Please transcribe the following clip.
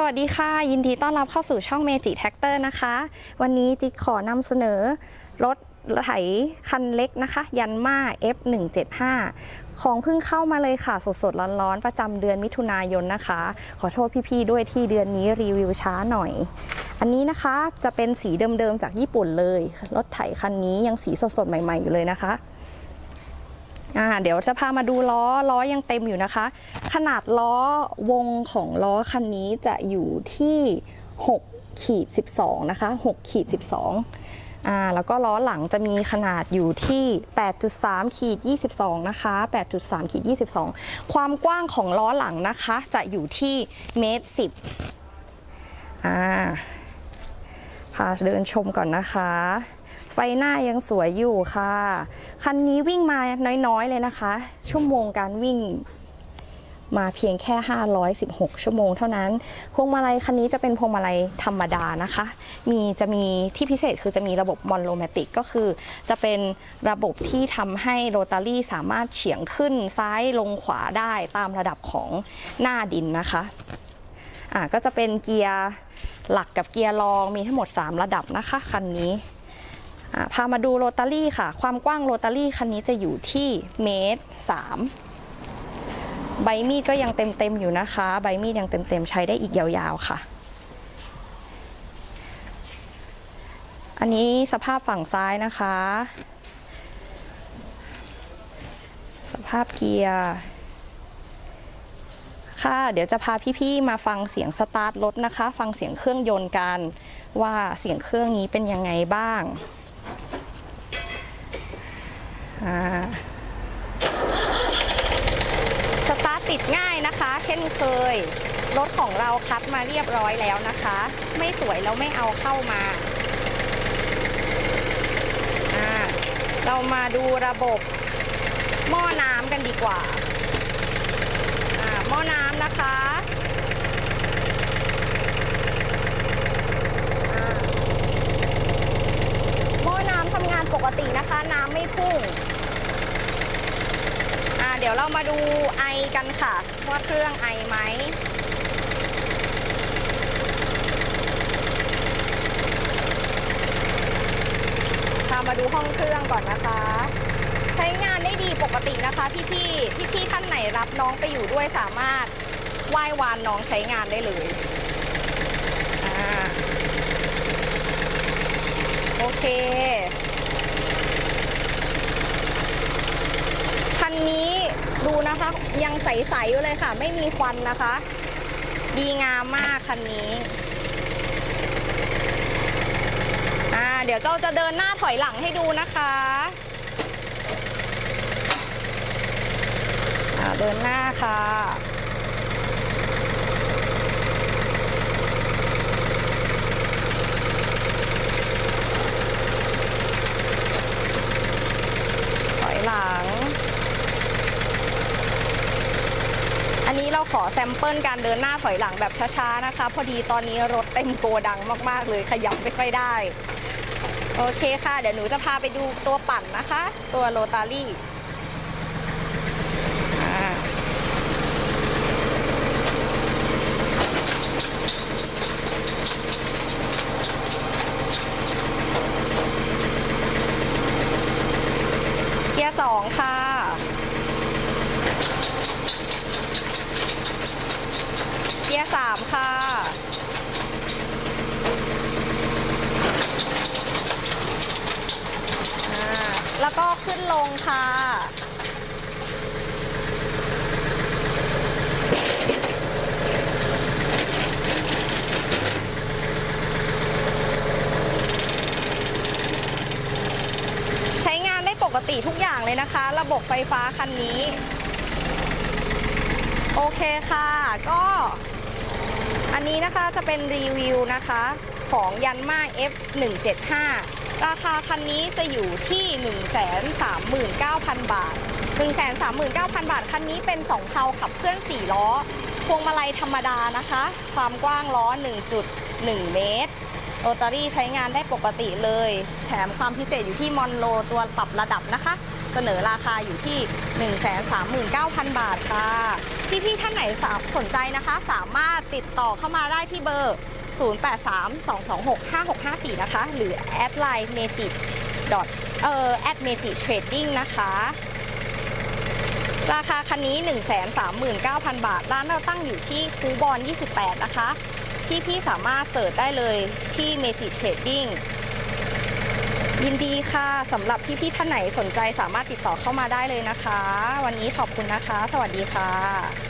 สวัสดีค่ะ ยินดีต้อนรับเข้าสู่ช่องเมจิแท็กเตอร์นะคะ วันนี้จิขอนำเสนอรถไถคันเล็กนะคะ ยันมา F175 ของเพิ่งเข้ามาเลยค่ะ สดๆ ร้อนๆ ประจำเดือนมิถุนายนนะคะ ขอโทษพี่ๆ ด้วยที่เดือนนี้รีวิวช้าหน่อย อันนี้นะคะจะเป็นสีเดิมๆ จากญี่ปุ่นเลย รถไถคันนี้ยังสีสดๆ ใหม่ๆ อยู่เลยนะคะ อ่าเดี๋ยวจะพามาดูล้อล้อยังเต็มอยู่นะคะ ขนาดล้อวงของล้อคันนี้จะอยู่ที่6ขีด12นะคะ6ขีด12อ่าแล้วก็ล้อหลังจะมีขนาดอยู่ที่ 8.3ขีด22นะคะ8.3ขีด22 ความกว้างของล้อหลังนะคะ จะอยู่ที่เมตร10อ่าพาเดินชมก่อนนะคะ ฟหน้ายังสวยอยู่ค่ะ คันนี้วิ่งมาน้อยๆเลยนะคะ ชั่วโมงการวิ่งมาเพียงแค่ 516 ชั่วโมงเท่านั้น พวงมาลัยคันนี้จะเป็นพวงมาลัยธรรมดานะคะ มีจะมีที่พิเศษคือจะมีระบบมอนโ o แมติกก็คือ จะเป็นระบบที่ทำให้โรตารี่สามารถเฉียงขึ้นซ้ายลงขวาได้ตามระดับของหน้าดินนะคะ อ่าก็จะเป็นเกียร์หลักกับเกียร์รองมีทั้งหมด 3 ระดับนะคะคันนี้ พามาดูโรตารี่ค่ะ ความกว้างโรตารี่คันนี้จะอยู่ที่เมตรสามใบมีดก็ยังเต็มๆอยู่นะคะ ใบมีดยังเต็มๆใช้ได้อีกยาวๆค่ะ อันนี้สภาพฝั่งซ้ายนะคะ สภาพเกียร์ ค่ะ เดี๋ยวจะพาพี่ๆมาฟังเสียงสตาร์ทรถนะคะ ฟังเสียงเครื่องยนต์กันว่าเสียงเครื่องนี้เป็นยังไงบ้าง อ่าสตาร์ทติดง่ายนะคะ เช่นเคย รถของเราคัดมาเรียบร้อยแล้วนะคะ ไม่สวยแล้วไม่เอาเข้ามาเรามาดูระบบหม้อน้ำกันดีกว่าหม้อน้ำนะคะอ่า หม้อน้ำทำงานปกตินะคะ น้ำไม่อ่าเดี๋ยวเรามาดูไอกันค่ะ ว่าเครื่องไอไหมพามาดูห้องเครื่องก่อนนะคะ ใช้งานได้ดีปกตินะคะพี่ๆพี่ๆท่านไหนรับน้องไปอยู่ด้วยสามารถไหว้วานน้องใช้งานได้เลยโอเค นนี้ดูนะคะยังใสๆอยู่เลยค่ะ ไม่มีควันนะคะ ดีงามมากคันนี้อ่าเดี๋ยวเราจะเดินหน้าถอยหลังให้ดูนะคะอ่าเดินหน้าค่ะ ถอยหลัง อันนี้เราขอแซมเปิลการเดินหน้าถอยหลังแบบช้าๆนะคะ พอดีตอนนี้รถเต็มโกดังมากๆ เลยขยับไม่ค่อยได้ โอเคค่ะ เดี๋ยวหนูจะพาไปดูตัวปั่นนะคะ ตัวโรตารี่อ่าเกียร์สองค่ะ เกียร์สามค่ะ อ่า แล้วก็ขึ้นลงค่ะ ใช้งานได้ปกติทุกอย่างเลยนะคะ ระบบไฟฟ้าคันนี้ โอเคค่ะ ก็อันนี้นะคะจะเป็นรีวิวนะคะ ของยันมา F175 ราคาคันนี้จะอยู่ที่ 139,000 บาท 139,000 บาท คันนี้เป็น2เพาขับเคลื่อน 4 ล้อ พวงมาลัยธรรมดานะคะ ความกว้างล้อ 1.1 เมตรโรตารี่ใช้งานได้ปกติเลย แถมความพิเศษอยู่ที่มอนโลตัวปรับระดับนะคะ เสนอราคาอยู่ที่ 139,000 บาทค่ะ พี่ๆท่านไหนสนใจนะคะ สามารถติดต่อเข้ามาได้ที่เบอร์ 0832265654 นะคะ หรือแอดไลน์ magic เอ่อ at magic trading นะคะราคาคันนี้ 139,000 บาท ร้านเราตั้งอยู่ที่คูบอน 28 นะคะ ที่พี่สามารถเสิร์ชได้เลยที่ Magic Trading ยินดีค่ะสำหรับพี่ๆท่านไหนสนใจสามารถติดต่อเข้ามาได้เลยนะคะ วันนี้ขอบคุณนะคะ สวัสดีค่ะ